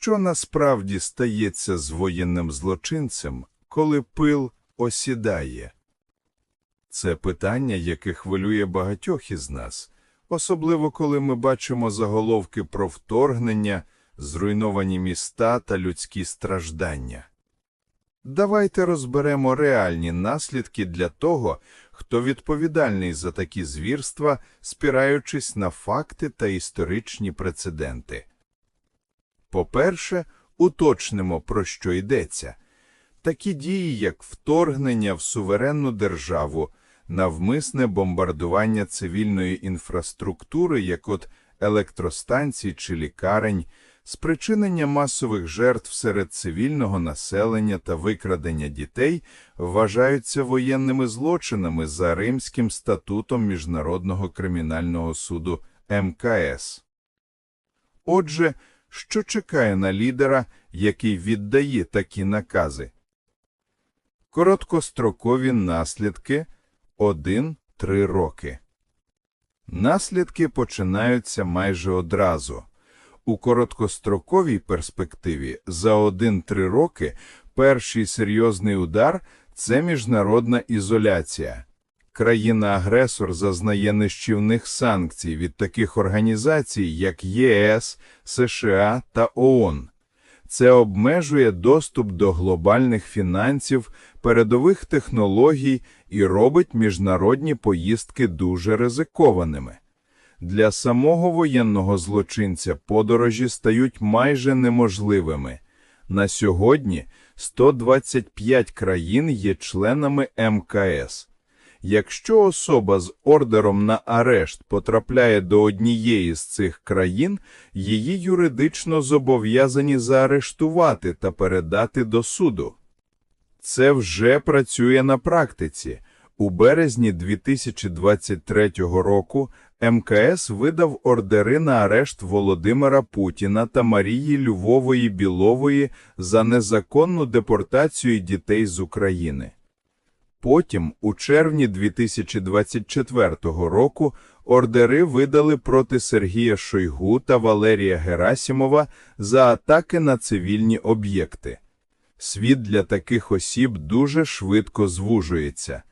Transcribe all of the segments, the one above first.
Що насправді стається з воєнним злочинцем, коли пил осідає? Це питання, яке хвилює багатьох із нас, особливо коли ми бачимо заголовки про вторгнення, зруйновані міста та людські страждання. Давайте розберемо реальні наслідки для того, хто відповідальний за такі звірства, спираючись на факти та історичні прецеденти. По-перше, уточнимо, про що йдеться. Такі дії, як вторгнення в суверенну державу, навмисне бомбардування цивільної інфраструктури, як от електростанцій чи лікарень, спричинення масових жертв серед цивільного населення та викрадення дітей вважаються воєнними злочинами за Римським статутом Міжнародного кримінального суду МКС. Отже, що чекає на лідера, який віддає такі накази? Короткострокові наслідки 1-3 роки. Наслідки починаються майже одразу. У короткостроковій перспективі за 1-3 роки перший серйозний удар – це міжнародна ізоляція. Країна-агресор зазнає нищівних санкцій від таких організацій, як ЄС, США та ООН. Це обмежує доступ до глобальних фінансів, передових технологій і робить міжнародні поїздки дуже ризикованими. Для самого воєнного злочинця подорожі стають майже неможливими. На сьогодні 125 країн є членами МКС. Якщо особа з ордером на арешт потрапляє до однієї з цих країн, її юридично зобов'язані заарештувати та передати до суду. Це вже працює на практиці. У березні 2023 року МКС видав ордери на арешт Володимира Путіна та Марії Львової Білової за незаконну депортацію дітей з України. Потім, у червні 2024 року, ордери видали проти Сергія Шойгу та Валерія Герасімова за атаки на цивільні об'єкти. Світ для таких осіб дуже швидко звужується.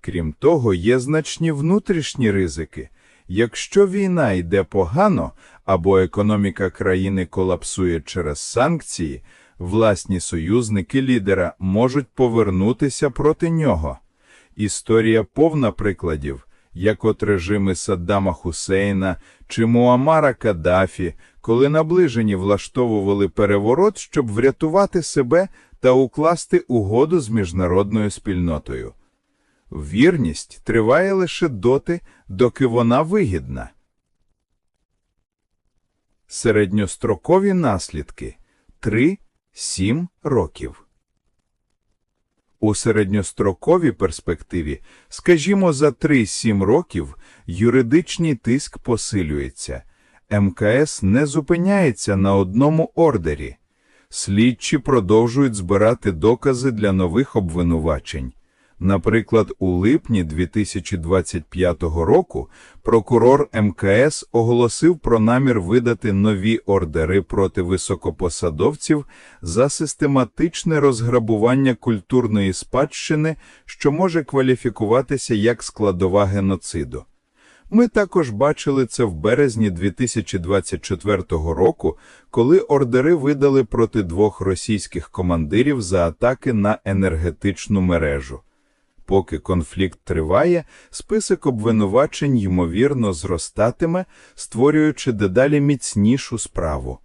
Крім того, є значні внутрішні ризики. Якщо війна йде погано або економіка країни колапсує через санкції, власні союзники лідера можуть повернутися проти нього. Історія повна прикладів, як от режими Саддама Хусейна чи Муамара Каддафі, коли наближені влаштовували переворот, щоб врятувати себе та укласти угоду з міжнародною спільнотою. Вірність триває лише доти, доки вона вигідна. Середньострокові наслідки 3-7 років. У середньостроковій перспективі, скажімо, за 3-7 років юридичний тиск посилюється. МКС не зупиняється на одному ордері. Слідчі продовжують збирати докази для нових обвинувачень. Наприклад, у липні 2025 року прокурор МКС оголосив про намір видати нові ордери проти високопосадовців за систематичне розграбування культурної спадщини, що може кваліфікуватися як складова геноциду. Ми також бачили це в березні 2024 року, коли ордери видали проти двох російських командирів за атаки на енергетичну мережу. Поки конфлікт триває, список обвинувачень ймовірно зростатиме, створюючи дедалі міцнішу справу.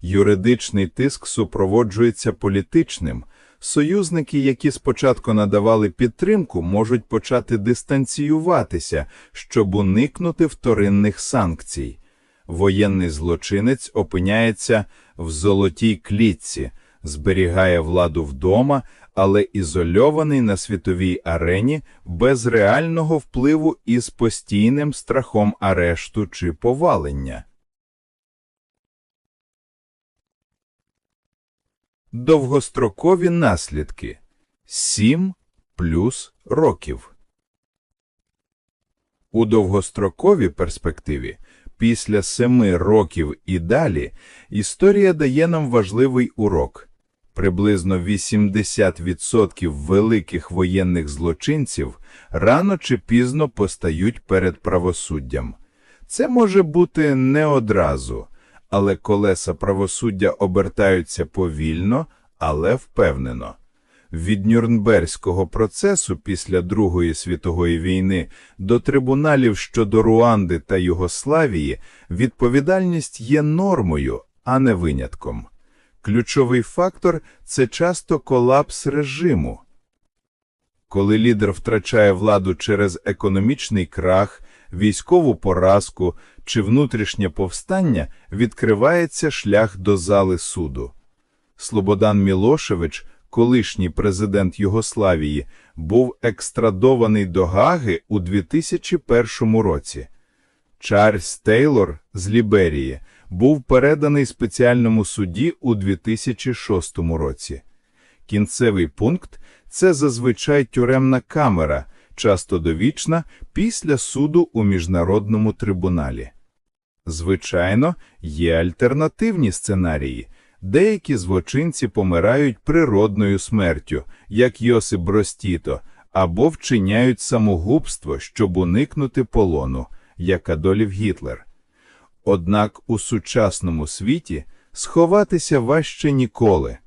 Юридичний тиск супроводжується політичним. Союзники, які спочатку надавали підтримку, можуть почати дистанціюватися, щоб уникнути вторинних санкцій. Воєнний злочинець опиняється в золотій клітці, зберігає владу вдома, але ізольований на світовій арені без реального впливу і з постійним страхом арешту чи повалення. Довгострокові наслідки 7 плюс років. У довгостроковій перспективі після семи років і далі, історія дає нам важливий урок. Приблизно 80% великих воєнних злочинців рано чи пізно постають перед правосуддям. Це може бути не одразу, але колеса правосуддя обертаються повільно, але впевнено. Від Нюрнберзького процесу після Другої світової війни до трибуналів щодо Руанди та Югославії відповідальність є нормою, а не винятком. Ключовий фактор – це часто колапс режиму. Коли лідер втрачає владу через економічний крах, військову поразку чи внутрішнє повстання, відкривається шлях до зали суду. Слободан Мілошевич, колишній президент Югославії, був екстрадований до Гаги у 2001 році. Чарльз Тейлор з Ліберії був переданий спеціальному суді у 2006 році. Кінцевий пункт – це зазвичай тюремна камера, часто довічна, після суду у міжнародному трибуналі. Звичайно, є альтернативні сценарії. Деякі злочинці помирають природною смертю, як Йосип Бростіто, або вчиняють самогубство, щоб уникнути полону, як Адольф Гітлер. Однак у сучасному світі сховатися важче ніколи.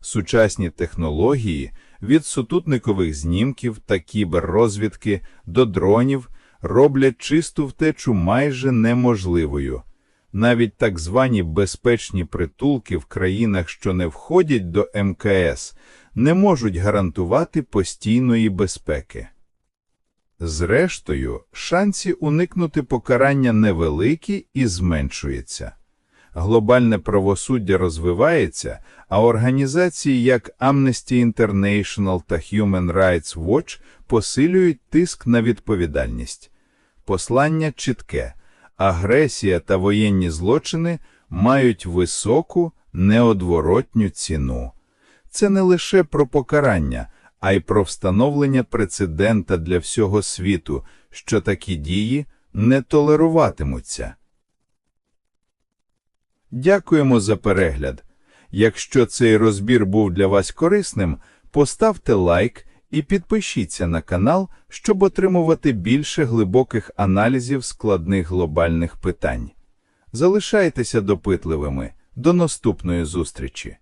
Сучасні технології від сутутникових знімків та кіберрозвідки до дронів роблять чисту втечу майже неможливою. Навіть так звані безпечні притулки в країнах, що не входять до МКС, не можуть гарантувати постійної безпеки. Зрештою, шанси уникнути покарання невеликі і зменшуються. Глобальне правосуддя розвивається, а організації як Amnesty International та Human Rights Watch посилюють тиск на відповідальність. Послання чітке – агресія та воєнні злочини мають високу, неодворотню ціну. Це не лише про покарання, а й про встановлення прецедента для всього світу, що такі дії не толеруватимуться. Дякуємо за перегляд. Якщо цей розбір був для вас корисним, поставте лайк і підпишіться на канал, щоб отримувати більше глибоких аналізів складних глобальних питань. Залишайтеся допитливими. До наступної зустрічі!